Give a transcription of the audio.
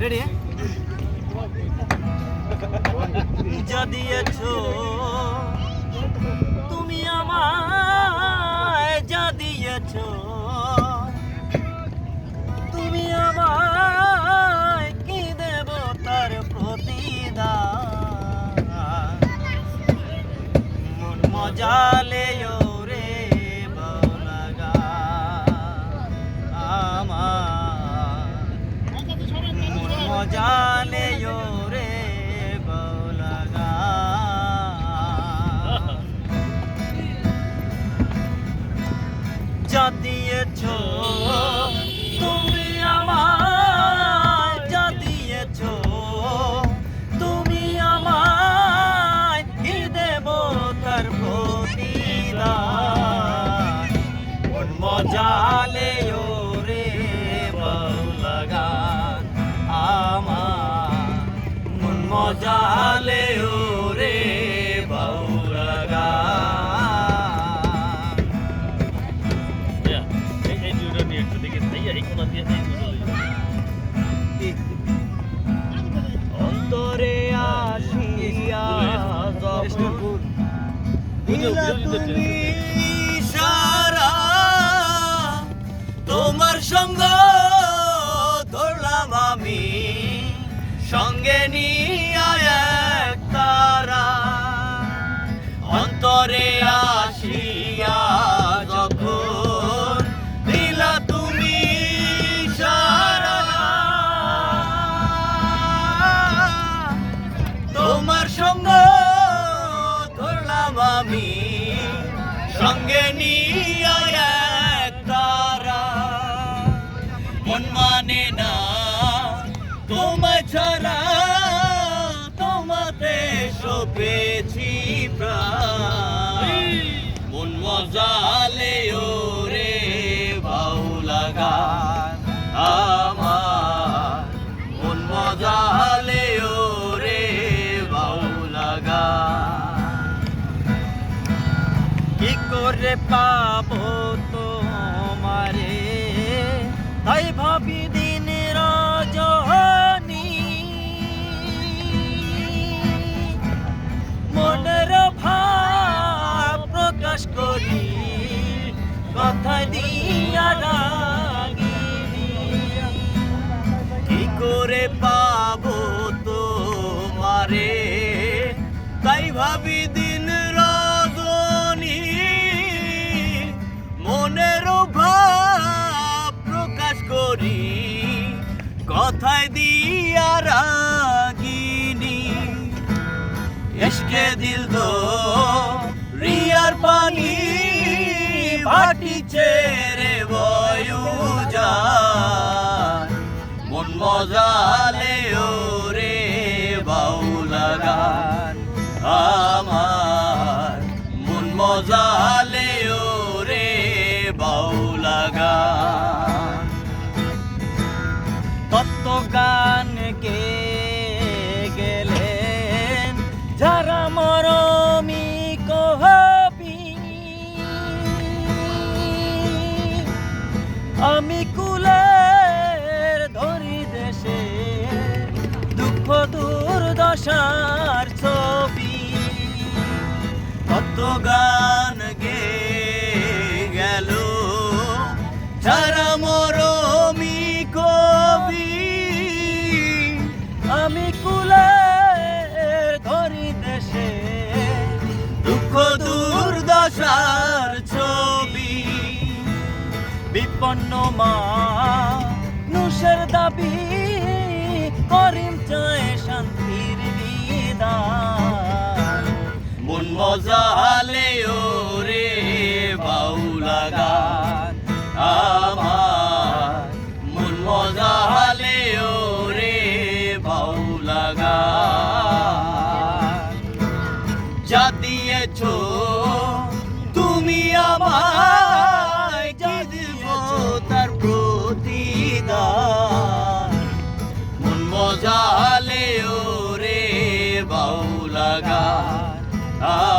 Ready যা দিয়েছ। তুমি আমায় যা দিয়েছ। তুমি আমায় কি দেব তার প্রতিদান? মন মজালে মজালে রে বলাগা যা দিয়েছ তুমি আমায় যা দিয়েছ তুমি আমায় কি দেব তার প্রতিদান মজালে অন্তরে আসিয়া যখন সারা তোমার সঙ্গ ধরলাম আমি সঙ্গে নিয়ে মন মজালে রে গান। আমার মন মজালে রে বাউলা গান। কি করে পাবো তোমারে? তাই ভাবি দিন মনের কি করে পাবো তোমারে? তাই ভাবি দিন রজনী, মনের প্রকাশ করি কথায় দিয়া রাগিনী। এসকে দিল দো রিয়ার পানি ভাটি আমি কুলের ধরি দেশে দুঃখ দুর্দশার ছবি। কত গান বিপন্ন মা নুসের দাবি করিম চায় শান্তির বিদা মন মজালে রে